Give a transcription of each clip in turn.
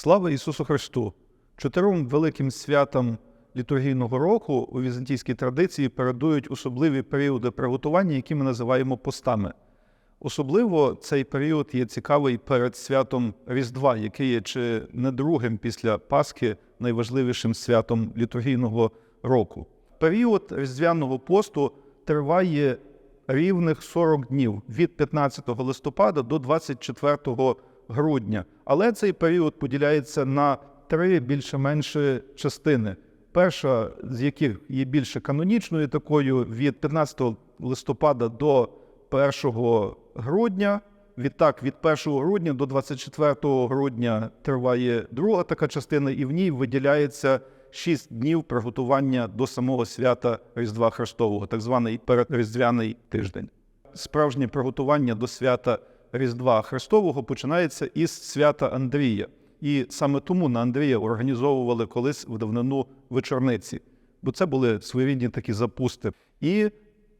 Слава Ісусу Христу! Чотирьом великим святам літургійного року у візантійській традиції передують особливі періоди приготування, які ми називаємо постами. Особливо цей період є цікавий перед святом Різдва, яке є чи не другим після Пасхи найважливішим святом літургійного року. Період різдвяного посту триває рівних 40 днів від 15 листопада до 24 грудня. Але цей період поділяється на три більше-менше частини. Перша з яких є більше канонічною, такою від 15 листопада до 1 грудня. Відтак, від 1 грудня до 24 грудня триває друга така частина, і в ній виділяється 6 днів приготування до самого свята Різдва Христового, так званий передріздвяний тиждень. Справжнє приготування до свята Різдва Христового починається із свята Андрія. І саме тому на Андрія організовували колись в давнину вечорниці, бо це були своєрідні такі запусти. І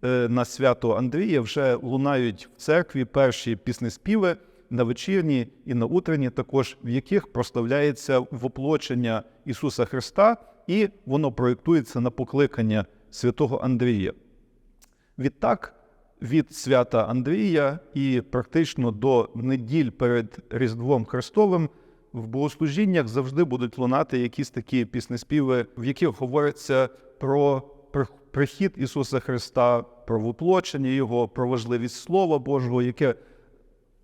е, на свято Андрія вже лунають в церкві перші піснеспіви на вечірні і на утренні, також в яких прославляється воплочення Ісуса Христа, і воно проєктується на покликання святого Андрія. Відтак, від свята Андрія і практично до неділь перед Різдвом Христовим в богослужіннях завжди будуть лунати якісь такі піснеспіви, в яких говориться про прихід Ісуса Христа, про воплочення Його, про важливість Слова Божого, яке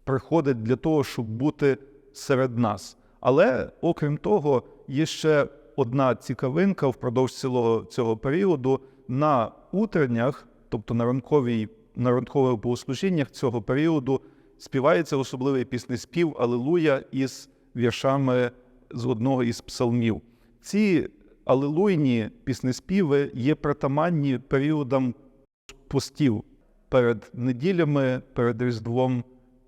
приходить для того, щоб бути серед нас. Але окрім того, є ще одна цікавинка впродовж цілого цього періоду на утреннях, тобто на ранковій на ранкових богослужіннях цього періоду співається особливий піснеспів Алилуя із віршами з одного із псалмів. Ці алилуйні піснеспіви є притаманні періодам постів. Перед неділями, перед Різдвом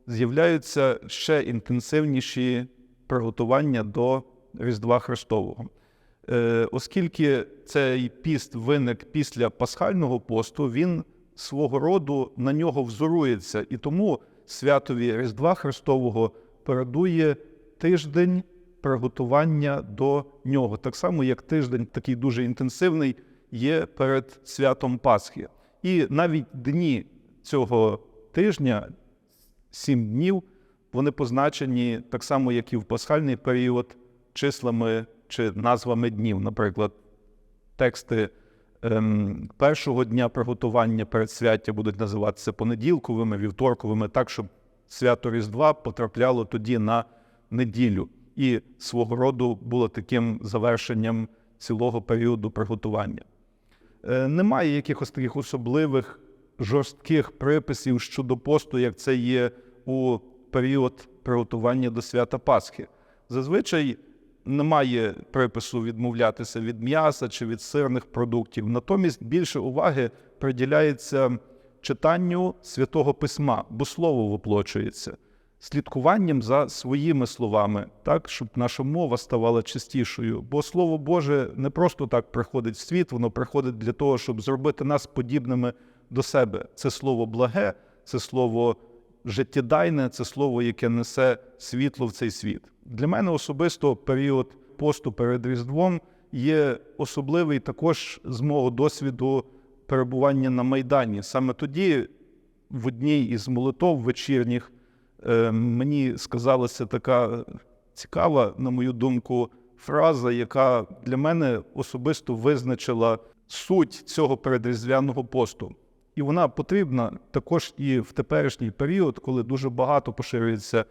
з'являються ще інтенсивніші приготування до Різдва Христового. Е, Оскільки цей піст виник після пасхального посту, він свого роду на нього взорується, і тому святові Різдва Христового передує тиждень приготування до нього, так само як тиждень, такий дуже інтенсивний, є перед святом Пасхи. І навіть дні цього тижня, сім днів, вони позначені так само, як і в пасхальний період, числами чи назвами днів. Наприклад, тексти ем, першого дня приготування перед свяття будуть називатися понеділковими, вівторковими, так, щоб свято Різдва потрапляло тоді на неділю і свого роду було таким завершенням цілого періоду приготування. Е, немає якихось таких особливих жорстких приписів щодо посту, як це є у період приготування до свята Пасхи. Зазвичай немає припису відмовлятися від м'яса чи від сирних продуктів. Натомість більше уваги приділяється читанню святого письма, бо слово воплочується, слідкуванням за своїми словами, так, щоб наша мова ставала чистішою. Бо Слово Боже не просто так приходить в світ, воно приходить для того, щоб зробити нас подібними до себе. Це слово благе, це слово життєдайне, це слово, яке несе світло в цей світ. Для мене особисто період посту перед Різдвом є особливий також з мого досвіду перебування на Майдані. Саме тоді, в одній із молитов вечірніх, е, мені сказалася така цікава, на мою думку, фраза, яка для мене особисто визначила суть цього передріздвяного посту. І вона потрібна також і в теперішній період, коли дуже багато поширюється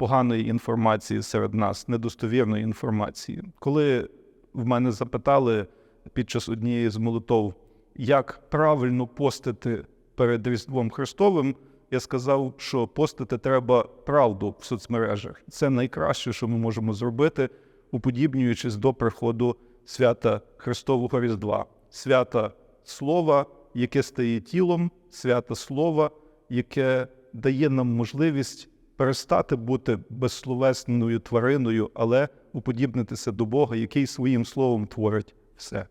поганої інформації серед нас, недостовірної інформації. Коли в мене запитали під час однієї з молитов, як правильно постити перед Різдвом Христовим, я сказав, що постити треба правду в соцмережах. Це найкраще, що ми можемо зробити, уподібнюючись до приходу свята Христового Різдва, свята Слова, яке стає тілом, свята Слова, яке дає нам можливість перестати бути безсловесною твариною, але уподібнитися до Бога, який своїм словом творить все.